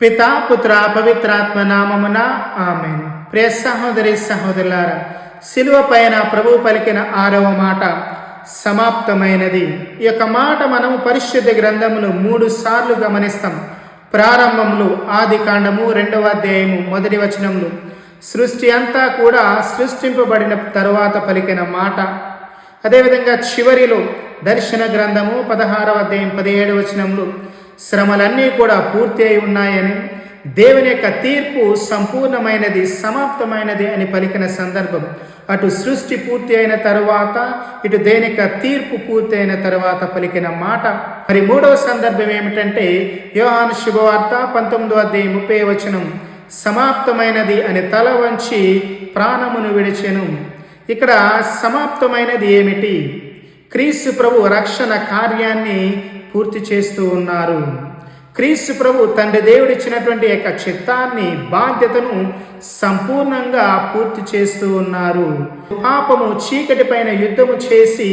పితా పుత్ర పవిత్రాత్మ నామమున ఆమె ప్రియ సహోదరి సహోదరులారా శిలువ పైన ప్రభు పలికిన ఆరవ మాట సమాప్తమైనది. ఈ యొక్క మాట మనము పరిశుద్ధ గ్రంథములు మూడు సార్లు గమనిస్తాం. ప్రారంభంలో ఆది కాండము రెండవ అధ్యాయము మొదటి వచనములు. సృష్టి అంతా కూడా సృష్టింపబడిన తరువాత పలికిన మాట. అదేవిధంగా చివరిలో దర్శన గ్రంథము పదహారవ అధ్యాయం పదిహేడు వచనంలో శ్రమలన్నీ కూడా పూర్తి అయి ఉన్నాయని దేవుని యొక్క తీర్పు సంపూర్ణమైనది సమాప్తమైనది అని పలికిన సందర్భం. అటు సృష్టి పూర్తి అయిన తరువాత ఇటు దేని యొక్క తీర్పు పూర్తి అయిన తరువాత పలికిన మాట. మరి మూడవ సందర్భం ఏమిటంటే యోహాను శుభవార్త పంతొమ్మిదో అధ్యాయం ముప్పై వచనం సమాప్తమైనది అని తల వంచి ప్రాణమును విడిచెను. ఇక్కడ సమాప్తమైనది ఏమిటి? క్రీస్తు ప్రభు రక్షణ కార్యాన్ని పూర్తి చేస్తూ ఉన్నారు. క్రీస్తు ప్రభు తండ్రి దేవుడిచ్చినటువంటి యొక్క చిత్తాన్ని బాధ్యతను సంపూర్ణంగా పూర్తి చేస్తూ ఉన్నారు. పాపము చీకటి పైన యుద్ధము చేసి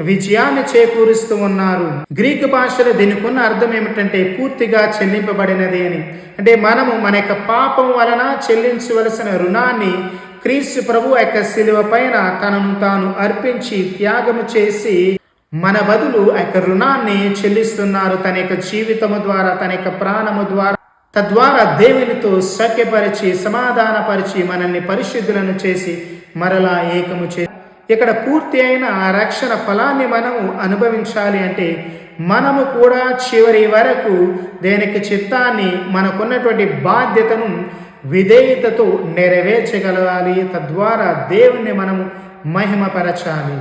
విజయాన్ని చేకూరుస్తూ ఉన్నారు. గ్రీకు భాషలో దీనికి ఉన్న అర్థం ఏమిటంటే పూర్తిగా చెల్లింపబడినది అని. అంటే మనము మన యొక్క పాపం వలన చెల్లించవలసిన రుణాన్ని క్రీస్తు ప్రభు యొక్క శిలువ పైన తనను తాను అర్పించి త్యాగము చేసి మన బదులు ఆ యొక్క రుణాన్ని చెల్లిస్తున్నారు. తన యొక్క జీవితము ద్వారా తన యొక్క ప్రాణము ద్వారా తద్వారా దేవునితో సఖ్యపరిచి సమాధానపరిచి మనల్ని పరిశుద్ధులను చేసి మరలా ఏకము చే ఇక్కడ పూర్తి అయిన ఆ రక్షణ ఫలాన్ని మనము అనుభవించాలి అంటే మనము కూడా చివరి వరకు దేనికి చిత్తాన్ని మనకున్నటువంటి బాధ్యతను విధేయతతో నెరవేర్చగలగాలి. తద్వారా దేవుణ్ణి మనము మహిమపరచాలి.